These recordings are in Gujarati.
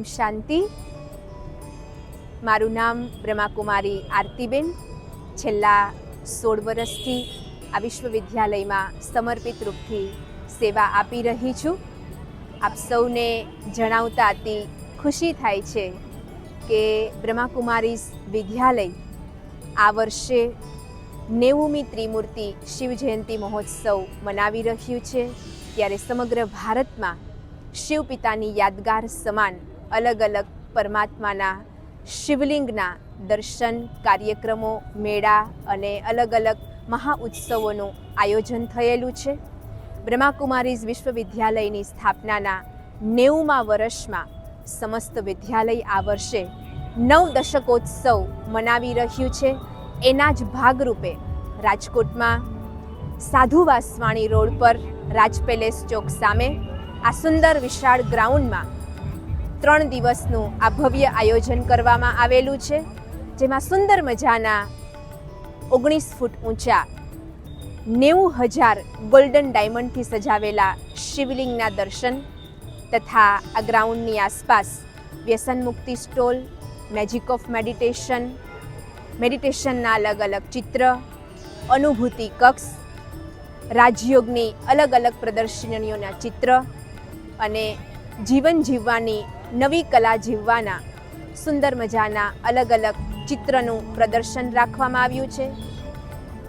ઓમ શાંતિ. મારું નામ બ્રહ્માકુમારી આરતીબેન. છેલ્લા સોળ વર્ષથી આ વિશ્વવિદ્યાલયમાં સમર્પિત રૂપથી સેવા આપી રહી છું. આપ સૌને જણાવતા અતિ ખુશી થાય છે કે બ્રહ્માકુમારી વિદ્યાલય આ વર્ષે નેવુમી ત્રિમૂર્તિ શિવ જયંતિ મહોત્સવ મનાવી રહ્યું છે. ત્યારે સમગ્ર ભારતમાં શિવ પિતાની યાદગાર સમાન અલગ અલગ પરમાત્માના શિવલિંગના દર્શન કાર્યક્રમો, મેળા અને અલગ અલગ મહાઉત્સવોનું આયોજન થયેલું છે. બ્રહ્માકુમારીઝ વિશ્વવિદ્યાલયની સ્થાપનાના નેવુંમા વર્ષમાં સમસ્ત વિદ્યાલય આ વર્ષે નવ દશકોત્સવ મનાવી રહ્યું છે. એના જ ભાગરૂપે રાજકોટમાં સાધુ વાસવાણી રોડ પર રાજ પેલેસ ચોક સામે આ સુંદર વિશાળ ગ્રાઉન્ડમાં ત્રણ દિવસનું આ ભવ્ય આયોજન કરવામાં આવેલું છે, જેમાં સુંદર મજાના ઓગણીસ ફૂટ ઊંચા નેવું હજાર ગોલ્ડન ડાયમંડથી સજાવેલા શિવલિંગના દર્શન તથા આ ગ્રાઉન્ડની આસપાસ વ્યસન મુક્તિ સ્ટોલ મેજિક ઓફ મેડિટેશન મેડિટેશનના અલગ અલગ ચિત્ર, અનુભૂતિ કક્ષ, રાજયોગની અલગ અલગ પ્રદર્શનીઓના ચિત્ર અને જીવન જીવવાની નવી કલા જીવવાના, સુંદર મજાના અલગ અલગ ચિત્રનું પ્રદર્શન રાખવામાં આવ્યું છે.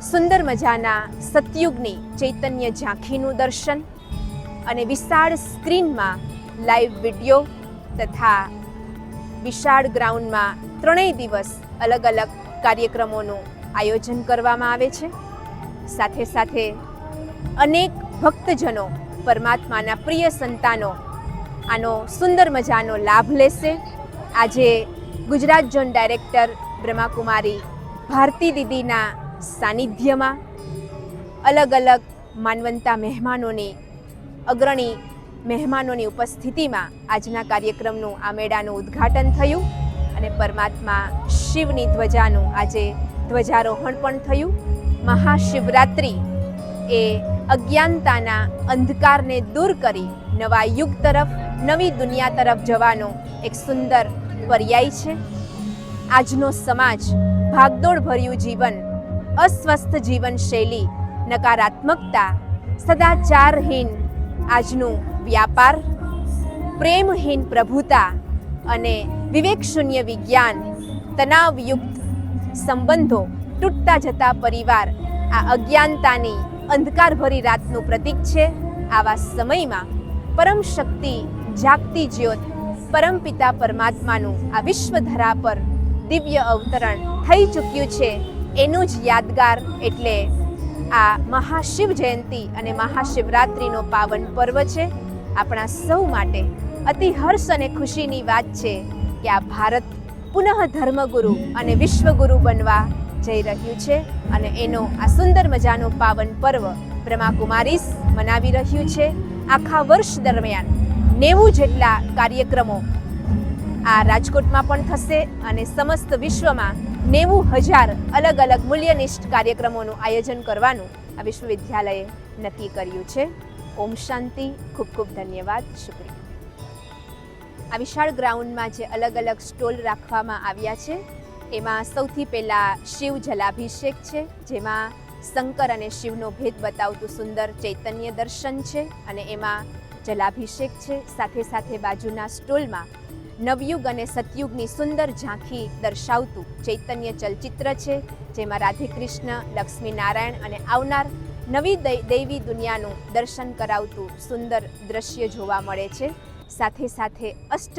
સુંદર મજાના સતયુગની ચૈતન્ય ઝાંખીનું દર્શન અને વિશાળ સ્ક્રીનમાં લાઈવ વીડિયો તથા વિશાળ ગ્રાઉન્ડમાં ત્રણેય દિવસ અલગ અલગ કાર્યક્રમોનું આયોજન કરવામાં આવે છે. સાથે સાથે અનેક ભક્તજનો પરમાત્માના પ્રિય સંતાનો આનો સુંદર મજાનો લાભ લેશે. આજે ગુજરાત ઝોન ડાયરેક્ટર બ્રહ્માકુમારી ભારતી દીદીના સાનિધ્યમાં અલગ અલગ માનવંતા મહેમાનોની, અગ્રણી મહેમાનોની ઉપસ્થિતિમાં આજના કાર્યક્રમનું આ મેળાનું ઉદ્ઘાટન થયું અને પરમાત્મા શિવની ધ્વજાનું આજે ધ્વજારોહણ પણ થયું. મહાશિવરાત્રિ એ અજ્ઞાનતાના અંધકારને દૂર કરી નવા યુગ તરફ નવી દુનિયા તરફ જવાનો એક સુંદર પર્યાય છે. આજનો સમાજ ભાગદોડ ભર્યું જીવન, અસ્વસ્થ જીવનશૈલી, નકારાત્મકતા, સદાચારહીન આજનું વ્યાપાર, પ્રેમહીન પ્રભુતા અને વિવેકશૂન્ય વિજ્ઞાન તણાવયુક્ત સંબંધો તૂટતા જતા પરિવાર આ અજ્ઞાનતાની અંધકારભરી રાતનું પ્રતીક છે. આવા સમયમાં પરમ શક્તિ જાગતી જ્યોત પરમપિતા પરમાત્માનું આ વિશ્વ ધરા પર દિવ્ય અવતરણ થઈ ચૂક્યું છે. એનું જ યાદગાર એટલે આ મહાશિવ જયંતિ અને મહાશિવરાત્રિનો પાવન પર્વ છે. આપણા સૌ માટે અતિ હર્ષ અને ખુશીની વાત છે કે આ ભારત પુનઃ ધર્મગુરુ અને વિશ્વગુરુ બનવા જઈ રહ્યું છે અને એનો આ સુંદર મજાનો પાવન પર્વ બ્રહ્માકુમારીસ મનાવી રહ્યું છે. આખા વર્ષ દરમિયાન નેવું જેટલા કાર્યક્રમો આ રાજકોટમાં પણ થશે અને સમસ્ત વિશ્વમાં નેવું હજાર અલગ અલગ મૂલ્યનિષ્ઠ કાર્યક્રમોનું આયોજન કરવાનું આ વિશ્વવિદ્યાલયે નક્કી કર્યું છે. ઓમ શાંતિ, ખૂબ ખૂબ ધન્યવાદ. શુક્રિયા. આ વિશાળ ગ્રાઉન્ડમાં જે અલગ અલગ સ્ટોલ રાખવામાં આવ્યા છે, એમાં સૌથી પહેલાં શિવ જલાભિષેક છે, જેમાં શંકર અને શિવનો ભેદ બતાવતું સુંદર ચૈતન્ય દર્શન છે અને એમાં જલાભિષેક છે. સાથે સાથે બાજુના સ્ટોલમાં નવયુગ અને સતયુગની સુંદર ઝાંખી દર્શાવતું ચૈતન્ય ચલચિત્ર છે, જેમાં રાધે કૃષ્ણ, લક્ષ્મી નારાયણ અને આવનાર નવી દૈવી દુનિયાનું દર્શન કરાવતું સુંદર દ્રશ્ય જોવા મળે છે. સાથે સાથે અષ્ટ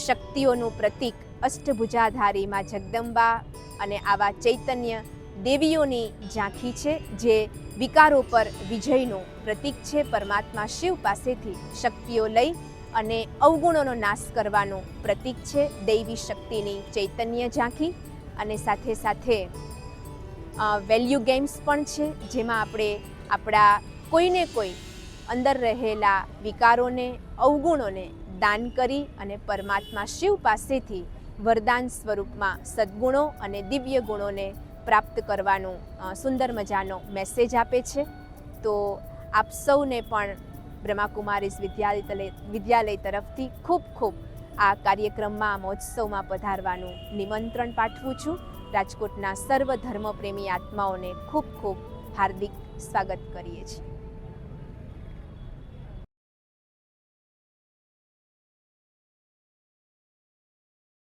શક્તિઓનું પ્રતીક અષ્ટભુજાધારી માં જગદંબા અને આવા ચૈતન્ય દેવીઓની ઝાંખી છે, જે વિકારો પર વિજયનું પ્રતીક છે. પરમાત્મા શિવ પાસેથી શક્તિઓ લઈ અને અવગુણોનો નાશ કરવાનું પ્રતીક છે. દૈવી શક્તિની ચૈતન્ય ઝાંખી અને સાથે સાથે વેલ્યુ ગેમ્સ પણ છે, જેમાં આપણે આપણા કોઈને કોઈ અંદર રહેલા વિકારોને, અવગુણોને દાન કરી અને પરમાત્મા શિવ પાસેથી વરદાન સ્વરૂપમાં સદ્ગુણો અને દિવ્ય ગુણોને પ્રાપ્ત કરવાનો સુંદર મજાનો મેસેજ આપે છે. તો આપ સૌને પણ બ્રહ્માકુમારીઝ વિદ્યાલય વિદ્યાલય તરફથી ખૂબ ખૂબ આ કાર્યક્રમમાં, મહોત્સવમાં પધારવાનું નિમંત્રણ પાઠવું છું. રાજકોટના સર્વ ધર્મપ્રેમી આત્માઓને ખૂબ ખૂબ હાર્દિક સ્વાગત કરીએ છીએ.